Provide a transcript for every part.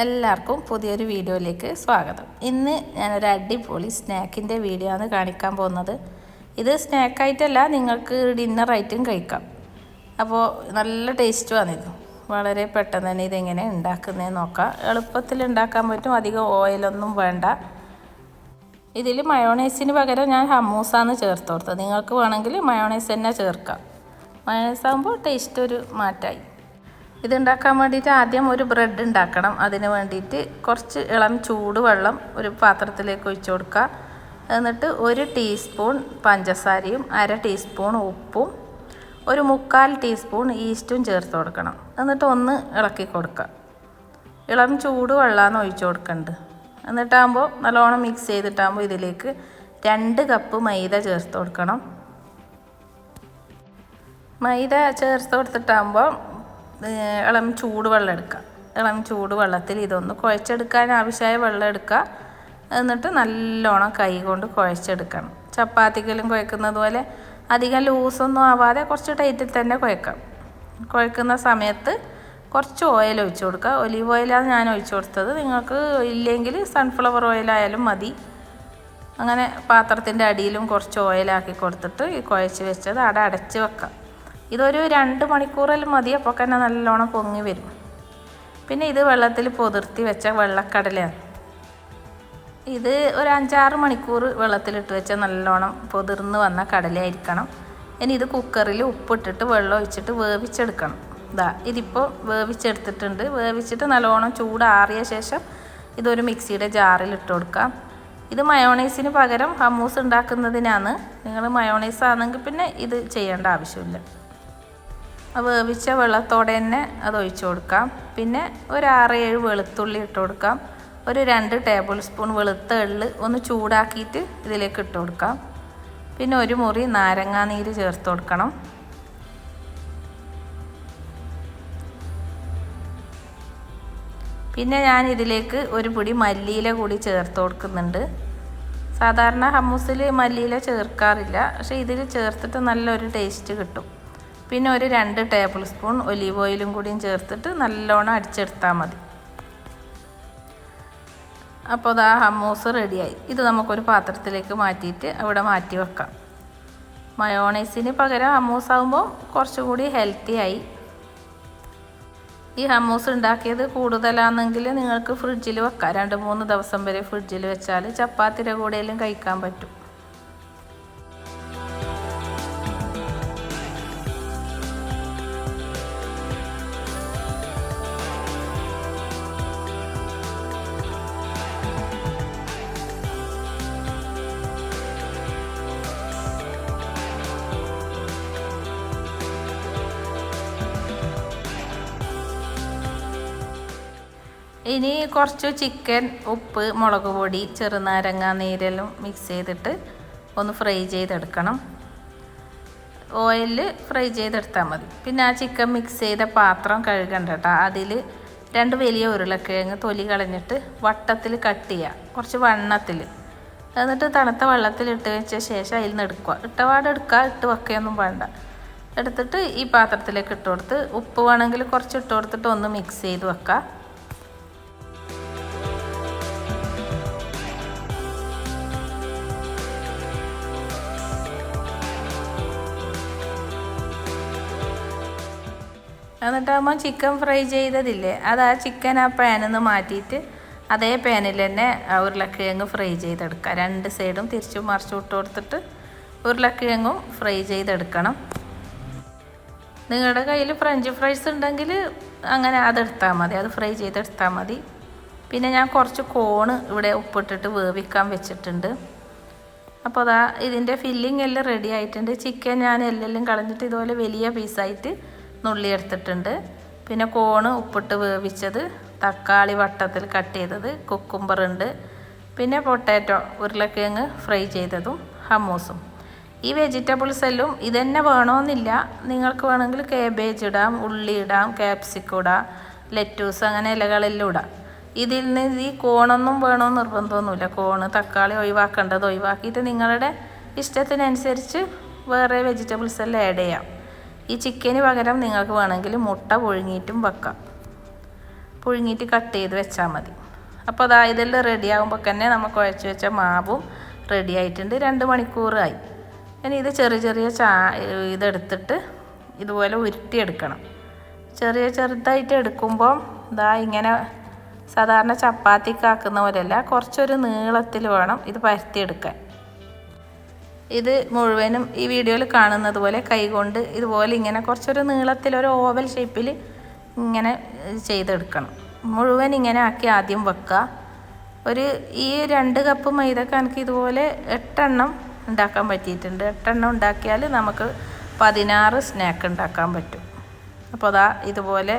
എല്ലാവർക്കും പുതിയൊരു വീഡിയോയിലേക്ക് സ്വാഗതം. ഇന്ന് ഞാനൊരു അടിപൊളി സ്നാക്കിന്റെ വീഡിയോ ആണ് കാണിക്കാൻ പോകുന്നത്. ഇത് സ്നാക്കായിട്ടല്ല നിങ്ങൾക്ക് ഡിന്നറായിട്ടും കഴിക്കാം. അപ്പോൾ നല്ല ടേസ്റ്റ് വന്നിരുന്നു. വളരെ പെട്ടെന്ന് തന്നെ ഇതെങ്ങനെ ഉണ്ടാക്കുന്നതെന്ന് നോക്കാം. എളുപ്പത്തിൽ ഉണ്ടാക്കാൻ പറ്റും അധികം ഓയിലൊന്നും വേണ്ട. ഇതിൽ മയോണൈസിന് പകരം ഞാൻ ഹമ്മൂസാണ് ചേർത്ത് കൊടുത്തത് നിങ്ങൾക്ക് വേണമെങ്കിൽ മയോണൈസ് തന്നെ ചേർക്കാം. മയോണൈസ് ആകുമ്പോൾ ടേസ്റ്റ് ഒരു മാറ്റമായി. ഇതുണ്ടാക്കാൻ വേണ്ടിയിട്ട് ആദ്യം ഒരു ബ്രെഡ് ഉണ്ടാക്കണം. അതിന് വേണ്ടിയിട്ട് കുറച്ച് ഇളം ചൂടുവെള്ളം ഒരു പാത്രത്തിലേക്ക് ഒഴിച്ചു കൊടുക്കുക. എന്നിട്ട് ഒരു ടീസ്പൂൺ പഞ്ചസാരയും അര ടീസ്പൂൺ ഉപ്പും ഒരു മുക്കാൽ ടീസ്പൂൺ ഈസ്റ്റും ചേർത്ത് കൊടുക്കണം. എന്നിട്ട് ഒന്ന് ഇളക്കി കൊടുക്കുക. ഇളം ചൂട് വെള്ളമാണ് ഒഴിച്ചു കൊടുക്കേണ്ടത്. എന്നിട്ടാകുമ്പോൾ നല്ലോണം മിക്സ് ചെയ്തിട്ടാകുമ്പോൾ ഇതിലേക്ക് രണ്ട് കപ്പ് മൈദ ചേർത്ത് കൊടുക്കണം. മൈദ ചേർത്ത് കൊടുത്തിട്ടാകുമ്പോൾ ഇളം ചൂട് വെള്ളം എടുക്കുക. ഇളം ചൂട് വെള്ളത്തിൽ ഇതൊന്ന് കുഴച്ചെടുക്കാൻ ആവശ്യമായ വെള്ളം എടുക്കുക. എന്നിട്ട് നല്ലോണം കൈ കൊണ്ട് കുഴച്ചെടുക്കണം. ചപ്പാത്തിക്കെല്ലാം കുഴക്കുന്നത് പോലെ അധികം ലൂസൊന്നും ആവാതെ കുറച്ച് ടൈറ്റിൽ തന്നെ കുഴക്കാം. കുഴക്കുന്ന സമയത്ത് കുറച്ച് ഓയിൽ ഒഴിച്ച് കൊടുക്കുക. ഒലീവ് ഓയിലാണ് ഞാൻ ഒഴിച്ച് കൊടുത്തത്. നിങ്ങൾക്ക് ഇല്ലെങ്കിൽ സൺഫ്ലവർ ഓയിലായാലും മതി. അങ്ങനെ പാത്രത്തിന്റെ അടിയിലും കുറച്ച് ഓയിലാക്കി കൊടുത്തിട്ട് ഈ കുഴച്ച് വെച്ചത് അവിടെ അടച്ച് വെക്കാം. ഇതൊരു രണ്ട് മണിക്കൂറിൽ മതി അപ്പോൾ തന്നെ നല്ലോണം പൊങ്ങി വരും. പിന്നെ ഇത് വെള്ളത്തിൽ പൊതിർത്തി വെച്ച വെള്ളക്കടലയാണ്. ഇത് ഒരു അഞ്ചാറ് മണിക്കൂർ വെള്ളത്തിലിട്ട് വെച്ച നല്ലോണം പൊതിർന്ന് വന്ന കടലയായിരിക്കണം. ഇനി ഇത് കുക്കറിൽ ഉപ്പിട്ടിട്ട് വെള്ളം ഒഴിച്ചിട്ട് വേവിച്ചെടുക്കണം. ഇതാ ഇതിപ്പോൾ വേവിച്ചെടുത്തിട്ടുണ്ട്. വേവിച്ചിട്ട് നല്ലോണം ചൂടാറിയ ശേഷം ഇതൊരു മിക്സിയുടെ ജാറിൽ ഇട്ട് കൊടുക്കാം. ഇത് മയോണൈസിന് പകരം ഹമ്മൂസ് ഉണ്ടാക്കുന്നതിനാണ്. നിങ്ങൾ മയോണൈസ് ആണെങ്കിൽ പിന്നെ ഇത് ചെയ്യേണ്ട ആവശ്യമില്ല. വേവിച്ച വെള്ളത്തോടെ തന്നെ അത് ഒഴിച്ചു കൊടുക്കാം. പിന്നെ ഒരു ആറ് ഏഴ് വെളുത്തുള്ളി ഇട്ട് കൊടുക്കാം. ഒരു രണ്ട് ടേബിൾ സ്പൂൺ വെളുത്ത എള്ള് ഒന്ന് ചൂടാക്കിയിട്ട് ഇതിലേക്ക് ഇട്ട് കൊടുക്കാം. പിന്നെ ഒരു മുറി നാരങ്ങാ നീര് ചേർത്ത് കൊടുക്കണം. പിന്നെ ഞാൻ ഇതിലേക്ക് ഒരു പിടി മല്ലിയില കൂടി ചേർത്ത് കൊടുക്കുന്നുണ്ട്. സാധാരണ ഹമ്മൂസിൽ മല്ലിയില ചേർക്കാറില്ല. പക്ഷേ ഇതിൽ ചേർത്തിട്ട് നല്ലൊരു ടേസ്റ്റ് കിട്ടും. പിന്നെ ഒരു രണ്ട് ടേബിൾ സ്പൂൺ ഒലീവ് ഓയിലും കൂടിയും ചേർത്തിട്ട് നല്ലോണം അടിച്ചെടുത്താൽ മതി. അപ്പോൾ അതാ ഹമ്മൂസ് റെഡിയായി. ഇത് നമുക്കൊരു പാത്രത്തിലേക്ക് മാറ്റിയിട്ട് അവിടെ മാറ്റി വെക്കാം. മയോണൈസിന് പകരം ഹമ്മൂസ് ആകുമ്പോൾ കുറച്ചുകൂടി ഹെൽത്തി ആയി. ഈ ഹമ്മൂസ് ഉണ്ടാക്കിയത് കൂടുതലാണെങ്കിൽ നിങ്ങൾക്ക് ഫ്രിഡ്ജിൽ വെക്കാം. രണ്ട് മൂന്ന് ദിവസം വരെ ഫ്രിഡ്ജിൽ വെച്ചാൽ ചപ്പാത്തിയുടെ കൂടെയെല്ലാം കഴിക്കാൻ പറ്റും. ഇനി കുറച്ച് ചിക്കൻ ഉപ്പ് മുളക് പൊടി ചെറുനാരങ്ങ നീരെല്ലാം മിക്സ് ചെയ്തിട്ട് ഒന്ന് ഫ്രൈ ചെയ്തെടുക്കണം. ഓയിലിൽ ഫ്രൈ ചെയ്തെടുത്താൽ മതി. പിന്നെ ആ ചിക്കൻ മിക്സ് ചെയ്ത പാത്രം കഴുകണ്ട കേട്ടോ അതിൽ രണ്ട് വലിയ ഉരുളക്കിഴങ്ങ് തൊലി കളഞ്ഞിട്ട് വട്ടത്തിൽ കട്ട് ചെയ്യുക കുറച്ച് വണ്ണത്തിൽ എന്നിട്ട് തണുത്ത വെള്ളത്തിൽ ഇട്ട് വെച്ച ശേഷം അതിൽ നിന്ന് എടുക്കുക. ഇട്ടപാട് എടുക്കുക ഇട്ട് വെക്കുകയൊന്നും വേണ്ട. എടുത്തിട്ട് ഈ പാത്രത്തിലേക്ക് ഇട്ട് കൊടുത്ത് ഉപ്പ് വേണമെങ്കിൽ കുറച്ച് ഇട്ട് കൊടുത്തിട്ട് ഒന്ന് മിക്സ് ചെയ്ത് വെക്കുക എന്നിട്ടാകുമ്പോൾ ചിക്കൻ ഫ്രൈ ചെയ്തതില്ലേ? അത് ആ ചിക്കൻ ആ പാനിൽ നിന്ന് മാറ്റിയിട്ട് അതേ പാനിൽ തന്നെ ഉരുളക്കിഴങ്ങ് ഫ്രൈ ചെയ്തെടുക്കുക. രണ്ട് സൈഡും തിരിച്ചും മറിച്ചും വിട്ട് കൊടുത്തിട്ട് ഉരുളക്കിഴങ്ങും ഫ്രൈ ചെയ്തെടുക്കണം. നിങ്ങളുടെ കയ്യിൽ ഫ്രഞ്ച് ഫ്രൈസ് ഉണ്ടെങ്കിൽ അങ്ങനെ അതെടുത്താൽ മതി. അത് ഫ്രൈ ചെയ്തെടുത്താൽ മതി. പിന്നെ ഞാൻ കുറച്ച് കോണ് ഇവിടെ ഉപ്പിട്ടിട്ട് വേവിക്കാൻ വെച്ചിട്ടുണ്ട്. അപ്പോൾ അതാ ഇതിന്റെ ഫില്ലിംഗ് എല്ലാം റെഡി ആയിട്ടുണ്ട്. ചിക്കൻ ഞാൻ എല്ലാം കളഞ്ഞിട്ട് ഇതുപോലെ വലിയ പീസായിട്ട് നുള്ളി എടുത്തിട്ടുണ്ട്. പിന്നെ കോണ് ഉപ്പിട്ട് വേവിച്ചത് തക്കാളി വട്ടത്തിൽ കട്ട് ചെയ്തത് കുക്കുംബർ ഉണ്ട്. പിന്നെ പൊട്ടാറ്റോ ഉരുളക്കിഴങ്ങ് ഫ്രൈ ചെയ്തതും ഹമ്മൂസും ഈ വെജിറ്റബിൾസ് എല്ലാം ഇതന്നെ വേണമെന്നില്ല നിങ്ങൾക്ക് വേണമെങ്കിൽ കേബേജ് ഇടാം ഉള്ളി ഇടാം ക്യാപ്സിക്കം ഇടാം ലെറ്റൂസ് അങ്ങനെ ഇലകളെല്ലാം ഇടാം. ഇതിൽ നിന്ന് ഈ കോണൊന്നും വേണമെന്ന് നിർബന്ധമൊന്നുമില്ല. കോണ് തക്കാളി ഒഴിവാക്കേണ്ടത് ഒഴിവാക്കിയിട്ട് നിങ്ങളുടെ ഇഷ്ടത്തിനനുസരിച്ച് വേറെ വെജിറ്റബിൾസ് എല്ലാം ആഡ് ചെയ്യാം. ഈ ചിക്കന് പകരം നിങ്ങൾക്ക് വേണമെങ്കിൽ മുട്ട പുഴുങ്ങിയിട്ടും വെക്കാം. പുഴുങ്ങിയിട്ട് കട്ട് ചെയ്ത് വെച്ചാൽ മതി. അപ്പോൾ അതാ ഇതെല്ലാം റെഡി ആകുമ്പോൾ തന്നെ നമുക്ക് കുഴച്ച് വെച്ച മാവും റെഡി ആയിട്ടുണ്ട്. രണ്ട് മണിക്കൂറായി ഇനി ഇത് ചെറിയ ചെറിയ ചാ ഇതെടുത്തിട്ട് ഇതുപോലെ ഉരുട്ടിയെടുക്കണം. ചെറിയ ചെറുതായിട്ട് എടുക്കുമ്പോൾ ഇതാ ഇങ്ങനെ സാധാരണ ചപ്പാത്തിക്കാക്കുന്ന പോലെയല്ല കുറച്ചൊരു നീളത്തിൽ വേണം ഇത് പരത്തിയെടുക്കാൻ. ഇത് മുഴുവനും ഈ വീഡിയോയിൽ കാണുന്നത് പോലെ കൈകൊണ്ട് ഇതുപോലെ ഇങ്ങനെ കുറച്ചൊരു നീളത്തിൽ ഒരു ഓവൽ ഷേപ്പിൽ ഇങ്ങനെ ചെയ്തെടുക്കണം. മുഴുവൻ ഇങ്ങനെ ആക്കി ആദ്യം വെക്കുക. ഒരു ഈ രണ്ട് കപ്പ് മൈദ എനിക്ക് ഇതുപോലെ എട്ടെണ്ണം ഉണ്ടാക്കാൻ പറ്റിയിട്ടുണ്ട്. എട്ടെണ്ണം ഉണ്ടാക്കിയാൽ നമുക്ക് പതിനാറ് സ്നാക്ക് ഉണ്ടാക്കാൻ പറ്റും. അപ്പോൾ അതാ ഇതുപോലെ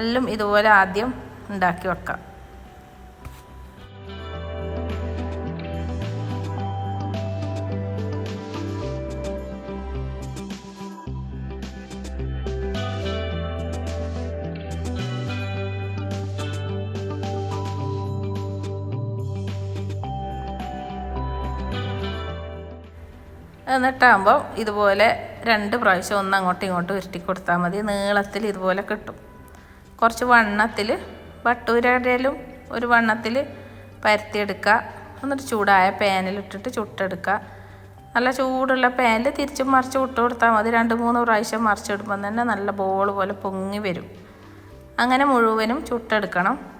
എല്ലാം ഇതുപോലെ ആദ്യം ഉണ്ടാക്കി വെക്കാം. എന്നിട്ടാകുമ്പോൾ ഇതുപോലെ രണ്ട് പ്രാവശ്യം ഒന്ന് അങ്ങോട്ടും ഇങ്ങോട്ടും ഉരുട്ടി കൊടുത്താൽ മതി. നീളത്തിൽ ഇതുപോലെ കിട്ടും. കുറച്ച് വണ്ണത്തിൽ വട്ടൂരയിലും ഒരു വണ്ണത്തിൽ പരത്തിയെടുക്കുക. എന്നിട്ട് ചൂടായ പാനിലിട്ടിട്ട് ചുട്ടെടുക്കുക. നല്ല ചൂടുള്ള പാനിൽ തിരിച്ചും മറിച്ച് വിട്ട് കൊടുത്താൽ മതി. രണ്ട് മൂന്ന് പ്രാവശ്യം മറിച്ചിടുമ്പോൾ തന്നെ നല്ല ബോൾ പോലെ പൊങ്ങി വരും. അങ്ങനെ മുഴുവനും ചുട്ടെടുക്കണം.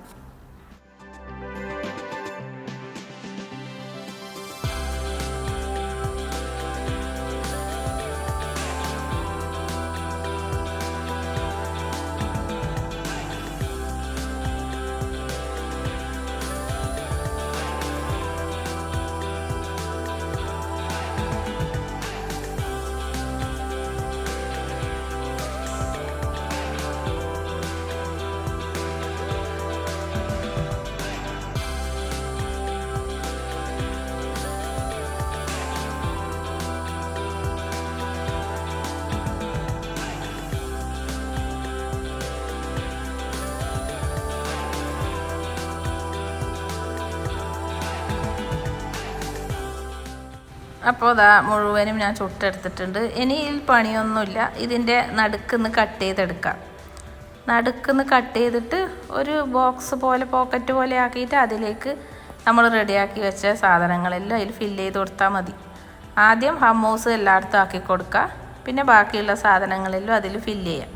അപ്പോൾ ഇതാ മുഴുവനും ഞാൻ ചുട്ടെടുത്തിട്ടുണ്ട്. ഇനി ഇതിൽ പണിയൊന്നുമില്ല. ഇതിന്റെ നടുക്കുന്ന് കട്ട് ചെയ്തെടുക്കാം. നടുക്കുന്ന് കട്ട് ചെയ്തിട്ട് ഒരു ബോക്സ് പോലെ പോക്കറ്റ് പോലെ ആക്കിയിട്ട് അതിലേക്ക് നമ്മൾ റെഡിയാക്കി വെച്ച സാധനങ്ങളെല്ലാം അതിൽ ഫില്ല് ചെയ്ത് കൊടുത്താൽ മതി. ആദ്യം ഹമ്മൂസ് എല്ലായിടത്തും ആക്കി കൊടുക്കുക പിന്നെ ബാക്കിയുള്ള സാധനങ്ങളെല്ലാം അതിൽ ഫില്ല് ചെയ്യാം.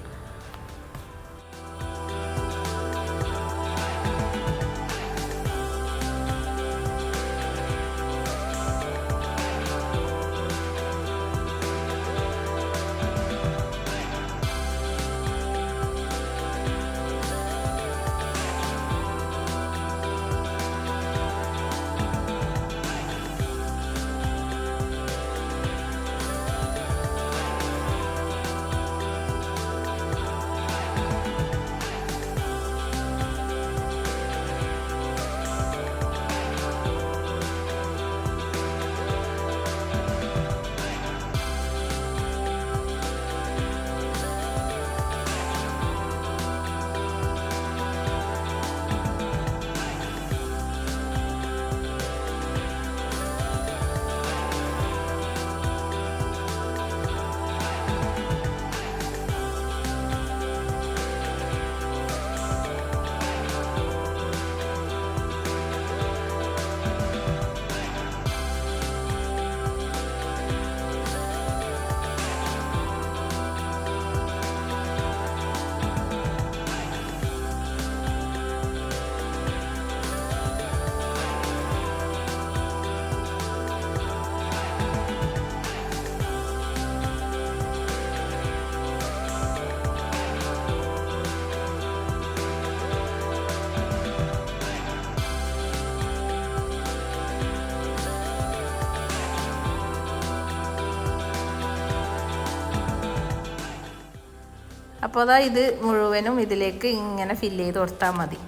അപ്പോൾ അതാ ഇത് മുഴുവനും ഇതിലേക്ക് ഇങ്ങനെ ഫില്ല് ചെയ്ത് കൊടുത്താൽ മതി.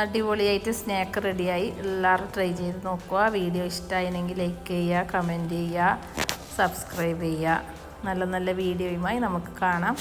അടിപൊളിയായിട്ട് സ്നാക്ക് റെഡിയായി എല്ലാവരും ട്രൈ ചെയ്ത് നോക്കുക. വീഡിയോ ഇഷ്ടമായിരുന്നെങ്കിൽ ലൈക്ക് ചെയ്യുക കമന്റ് ചെയ്യുക സബ്സ്ക്രൈബ് ചെയ്യുക. നല്ല നല്ല വീഡിയോയുമായി നമുക്ക് കാണാം.